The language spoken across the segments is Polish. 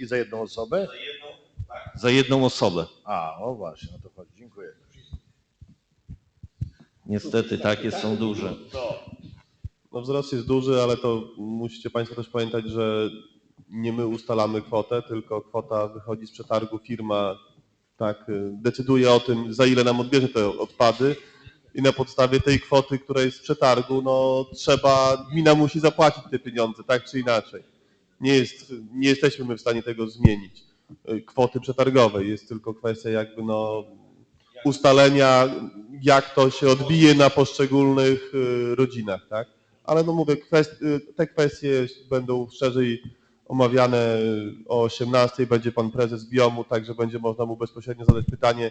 i za jedną osobę? Za jedną osobę. A, o właśnie, o to chodzi. Dziękuję. Niestety takie są duże. No wzrost jest duży, ale to musicie Państwo też pamiętać, że nie my ustalamy kwotę, tylko kwota wychodzi z przetargu, firma tak y, decyduje o tym, za ile nam odbierze te odpady i na podstawie tej kwoty, która jest z przetargu, no trzeba, gmina musi zapłacić te pieniądze, tak czy inaczej. Nie, jest, nie jesteśmy my w stanie tego zmienić, y, kwoty przetargowej, jest tylko kwestia jakby no ustalenia, jak to się odbije na poszczególnych y, rodzinach, tak? Ale no mówię, y, te kwestie będą szerzej omawiane o 18. Będzie pan prezes Biomu, także będzie można mu bezpośrednio zadać pytanie,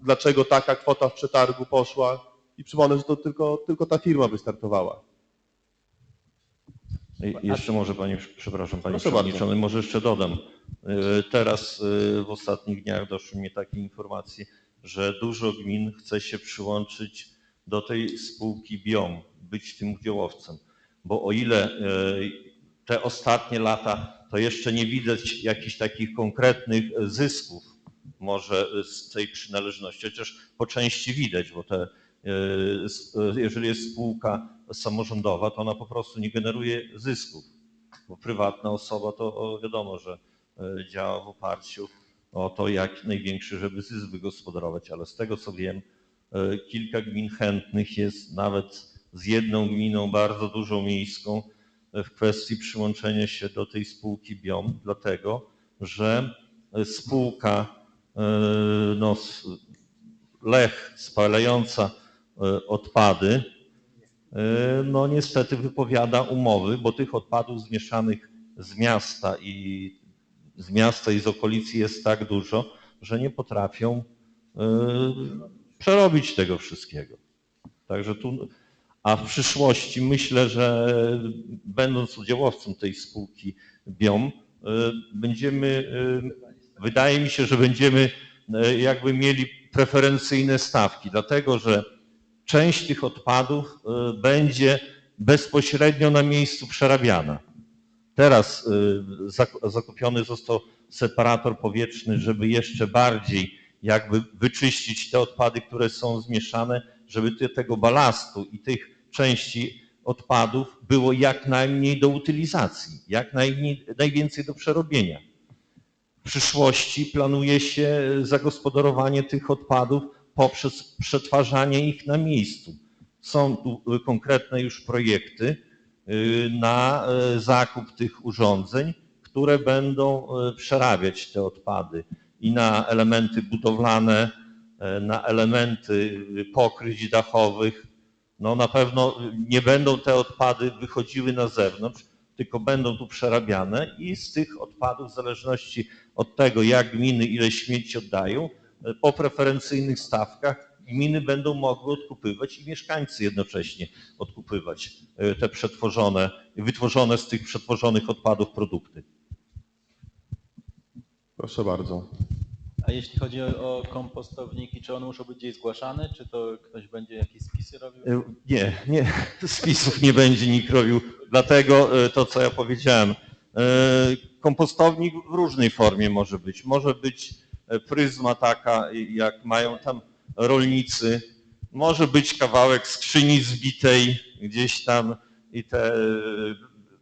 dlaczego taka kwota w przetargu poszła. I przypomnę, że to tylko, tylko ta firma wystartowała. I- Jeszcze może Panie, przepraszam Panie Proszę Przewodniczący, może jeszcze dodam. Y, Teraz y, w ostatnich dniach doszły mi takie informacje, że dużo gmin chce się przyłączyć do tej spółki BIOM, być tym udziałowcem. Bo o ile y, te ostatnie lata to jeszcze nie widać jakichś takich konkretnych zysków może z tej przynależności, chociaż po części widać, bo te, jeżeli jest spółka samorządowa, to ona po prostu nie generuje zysków, bo prywatna osoba to wiadomo, że y, działa w oparciu o to, jak największy, żeby zysk wygospodarować, ale z tego co wiem, kilka gmin chętnych jest nawet z jedną gminą bardzo dużą miejską w kwestii przyłączenia się do tej spółki BIOM, dlatego że spółka no, Lech spalająca odpady, y, no niestety wypowiada umowy, bo tych odpadów zmieszanych z miasta i z miasta i z okolicy jest tak dużo, że nie potrafią y, przerobić tego wszystkiego. Także tu, a w przyszłości myślę, że będąc udziałowcem tej spółki BIOM, będziemy, wydaje mi się, że będziemy jakby mieli preferencyjne stawki, dlatego że część tych odpadów y, będzie bezpośrednio na miejscu przerabiana. Teraz y, zak- zakupiony został separator powietrzny, żeby jeszcze bardziej jakby wyczyścić te odpady, które są zmieszane, żeby te, tego balastu i tych części odpadów było jak najmniej do utylizacji, jak najmniej, najwięcej do przerobienia. W przyszłości planuje się zagospodarowanie tych odpadów poprzez przetwarzanie ich na miejscu. Są tu y, konkretne już projekty y, na y, zakup tych urządzeń, które będą przerabiać te odpady i na elementy budowlane, na elementy pokryć dachowych. No na pewno nie będą te odpady wychodziły na zewnątrz, tylko będą tu przerabiane i z tych odpadów, w zależności od tego, jak gminy ile śmieci oddają, po preferencyjnych stawkach gminy będą mogły odkupywać i mieszkańcy jednocześnie odkupywać y, te przetworzone, wytworzone z tych przetworzonych odpadów produkty. Proszę bardzo. A jeśli chodzi o, o kompostowniki, czy one muszą być gdzieś zgłaszane, czy to ktoś będzie jakieś spisy robił? Y, Nie, nie, spisów nie będzie nikt robił, dlatego to, co ja powiedziałem. Kompostownik w różnej formie może być. Może być pryzma taka, jak mają tam rolnicy. Może być kawałek skrzyni zbitej gdzieś tam i te y,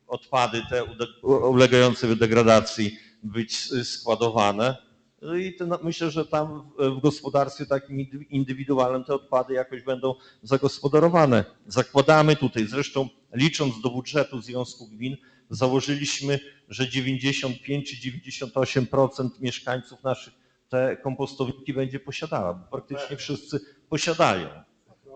odpady, te ulegające degradacji być składowane. No i to, no, myślę, że tam w- gospodarstwie takim indy- indywidualnym te odpady jakoś będą zagospodarowane. Zakładamy tutaj, zresztą licząc do budżetu Związku Gmin, założyliśmy, że 95 czy 98% mieszkańców naszych te kompostowniki będzie posiadała, bo praktycznie wszyscy posiadają.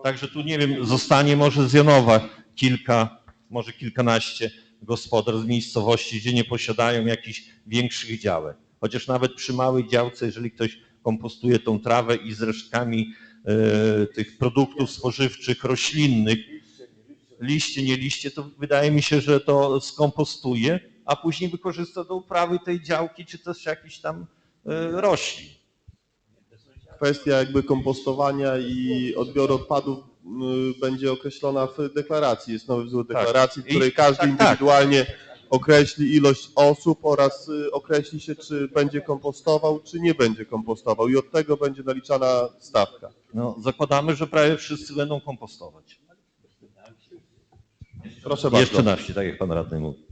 Także tu nie wiem, zostanie może z Janowa kilka, może kilkanaście gospodarstw z miejscowości, gdzie nie posiadają jakichś większych działek. Chociaż nawet przy małej działce, jeżeli ktoś kompostuje tą trawę i z resztkami e, tych produktów spożywczych, roślinnych, liście, nie liście, to wydaje mi się, że to skompostuje, a później wykorzysta do uprawy tej działki, czy też jakichś tam e, roślin. Kwestia jakby kompostowania i odbioru odpadów będzie określona w deklaracji. Jest nowy wzór Tak. deklaracji, w której każdy tak, tak. indywidualnie określi ilość osób oraz y, określi się, czy będzie kompostował, czy nie będzie kompostował i od tego będzie naliczana stawka. No, zakładamy, że prawie wszyscy będą kompostować. Proszę bardzo. Jeszcze na wsi, tak jak pan radny mówi.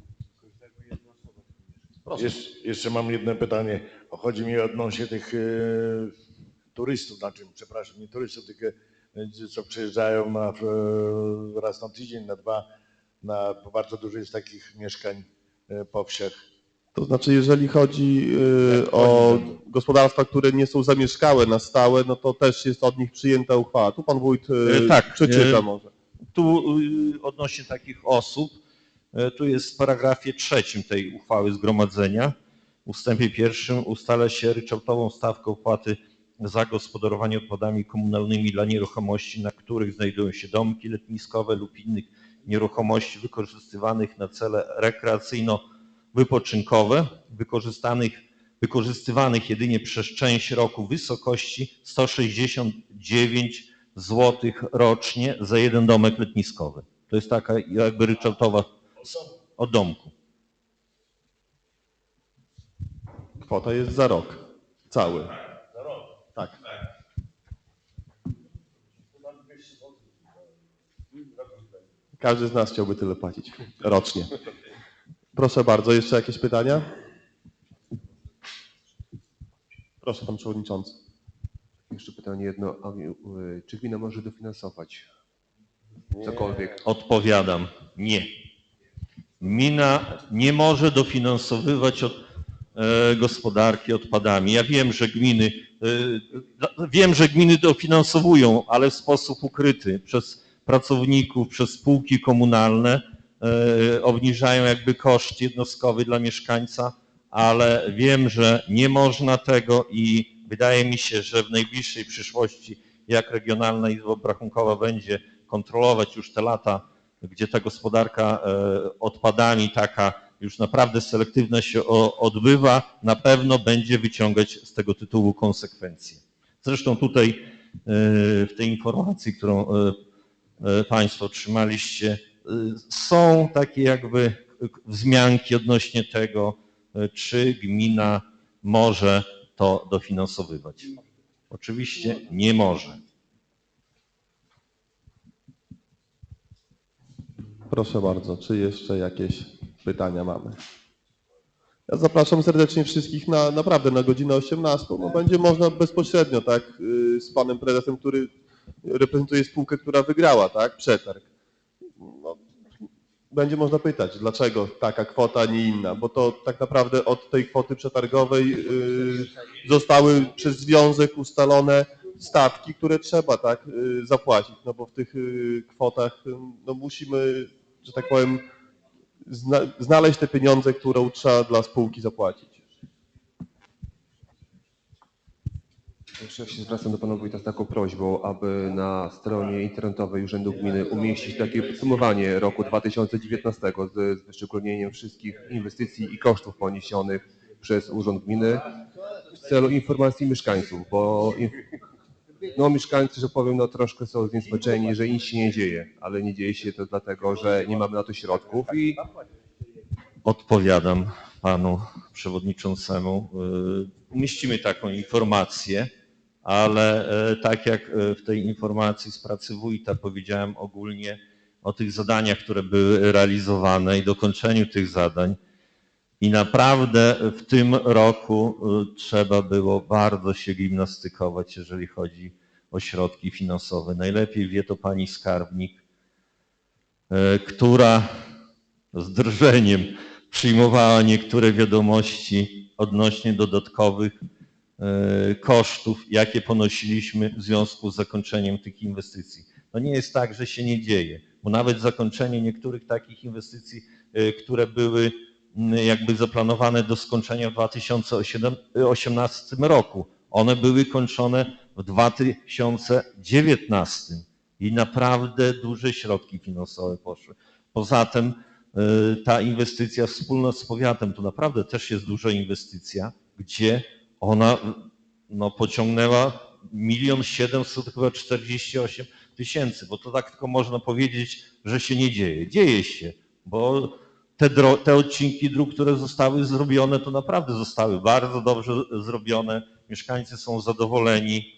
Jesz, jeszcze mam jedno pytanie. Chodzi mi odnośnie tych e, turystów, znaczy, przepraszam, nie turystów, tylko e, co przyjeżdżają na, e, raz na tydzień, na dwa, na, bo bardzo dużo jest takich mieszkań e, po wsiach. To znaczy, jeżeli chodzi y, o gospodarstwa, które nie są zamieszkałe na stałe, no to też jest od nich przyjęta uchwała. Tu pan wójt y, E, tak, przeczyta e, może. Tu y, odnośnie takich osób, y, tu jest w paragrafie trzecim tej uchwały zgromadzenia, w ustępie pierwszym ustala się ryczałtową stawkę opłaty za gospodarowanie odpadami komunalnymi dla nieruchomości, na których znajdują się domki letniskowe lub innych nieruchomości wykorzystywanych na cele rekreacyjno-wypoczynkowe, wykorzystanych, wykorzystywanych jedynie przez część roku w wysokości 169 zł rocznie za jeden domek letniskowy. To jest taka jakby ryczałtowa od domku. Kwota jest za rok. Cały. Za rok? Tak. Każdy z nas chciałby tyle płacić rocznie. Proszę bardzo, jeszcze jakieś pytania? Proszę pan przewodniczący. Jeszcze pytanie jedno, a, y, czy gmina może dofinansować cokolwiek? Odpowiadam, nie. Gmina nie może dofinansowywać od, e, gospodarki odpadami. Ja wiem, że gminy, e, wiem, że gminy dofinansowują, ale w sposób ukryty przez pracowników, przez spółki komunalne e, obniżają jakby koszt jednostkowy dla mieszkańca, ale wiem, że nie można tego i wydaje mi się, że w najbliższej przyszłości, jak Regionalna Izba Obrachunkowa będzie kontrolować już te lata, gdzie ta gospodarka e, odpadami taka już naprawdę selektywna się odbywa, na pewno będzie wyciągać z tego tytułu konsekwencje. Zresztą tutaj e, w tej informacji, którą e, Państwo otrzymaliście, są takie jakby wzmianki odnośnie tego, czy gmina może to dofinansowywać. Oczywiście nie może. Proszę bardzo, czy jeszcze jakieś pytania mamy? Ja zapraszam serdecznie wszystkich na naprawdę na godzinę 18. No, będzie można bezpośrednio, tak, y, z panem prezesem, który reprezentuje spółkę, która wygrała, tak, przetarg. No, będzie można pytać, dlaczego taka kwota, a nie inna, bo to tak naprawdę od tej kwoty przetargowej y, zostały przez związek ustalone stawki, które trzeba tak y, zapłacić, no bo w tych y, kwotach y, no musimy, że tak powiem, zna, znaleźć te pieniądze, które trzeba dla spółki zapłacić. Jeszcze się zwracam do pana wójta z taką prośbą, aby na stronie internetowej Urzędu Gminy umieścić takie podsumowanie roku 2019 z, wyszczególnieniem wszystkich inwestycji i kosztów poniesionych przez Urząd Gminy w celu informacji mieszkańców, bo no, mieszkańcy, że powiem, no, troszkę są zniesmaczeni, że nic się nie dzieje, ale nie dzieje się to dlatego, że nie mamy na to środków i Odpowiadam panu przewodniczącemu. Y, Umieścimy taką informację, ale e, tak jak e, w tej informacji z pracy wójta powiedziałem ogólnie o tych zadaniach, które były realizowane i dokończeniu tych zadań. I naprawdę w tym roku y, trzeba było bardzo się gimnastykować, jeżeli chodzi o środki finansowe. Najlepiej wie to pani skarbnik, e, która z drżeniem przyjmowała niektóre wiadomości odnośnie dodatkowych e, kosztów, jakie ponosiliśmy w związku z zakończeniem tych inwestycji. To nie jest tak, że się nie dzieje, bo nawet zakończenie niektórych takich inwestycji, e, które były jakby zaplanowane do skończenia w 2018 roku, one były kończone w 2019 i naprawdę duże środki finansowe poszły. Poza tym y, ta inwestycja wspólna z powiatem to naprawdę też jest duża inwestycja, gdzie ona no, pociągnęła milion siedemset chyba 48 tysięcy, bo to tak tylko można powiedzieć, że się nie dzieje. Dzieje się, bo te, te odcinki dróg, które zostały zrobione, to naprawdę zostały bardzo dobrze zrobione. Mieszkańcy są zadowoleni.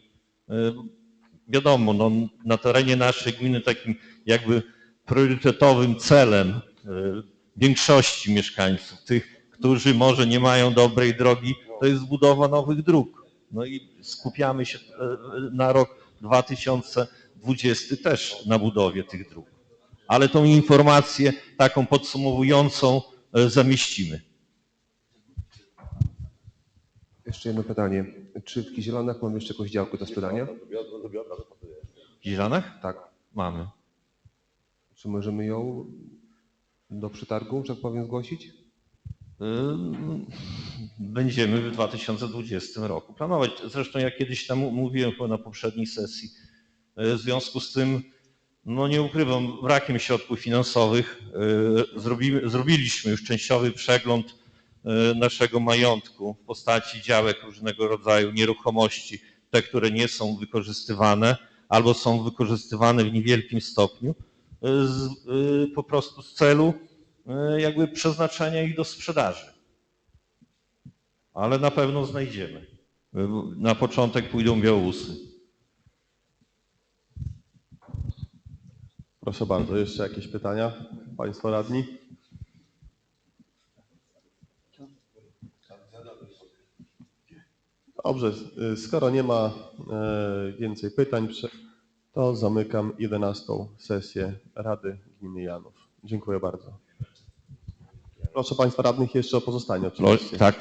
Y, Wiadomo, no, na terenie naszej gminy takim jakby priorytetowym celem y, większości mieszkańców, tych, którzy może nie mają dobrej drogi, to jest budowa nowych dróg. No i skupiamy się e, na rok 2020 też na budowie tych dróg. Ale tą informację taką podsumowującą zamieścimy. Jeszcze jedno pytanie. Czy w Kizielanach mamy jeszcze jakąś działkę do sprzedania? W Giżanach? Tak. Mamy. Czy możemy ją do przetargu, że tak powiem, zgłosić? Będziemy w 2020 roku planować. Zresztą ja kiedyś tam mówiłem na poprzedniej sesji. E, W związku z tym, no nie ukrywam, brakiem środków finansowych e, zrobimy, zrobiliśmy już częściowy przegląd naszego majątku w postaci działek różnego rodzaju nieruchomości, te, które nie są wykorzystywane albo są wykorzystywane w niewielkim stopniu, e, z, e, po prostu z celu e, jakby przeznaczenia ich do sprzedaży. Ale na pewno znajdziemy. E, Na początek pójdą białusy. Proszę bardzo, jeszcze jakieś pytania? Państwo radni? Dobrze, y, skoro nie ma e, więcej pytań, to zamykam 11 sesję Rady Gminy Janów. Dziękuję bardzo. Proszę Państwa radnych jeszcze o pozostanie oczywiście. Tak,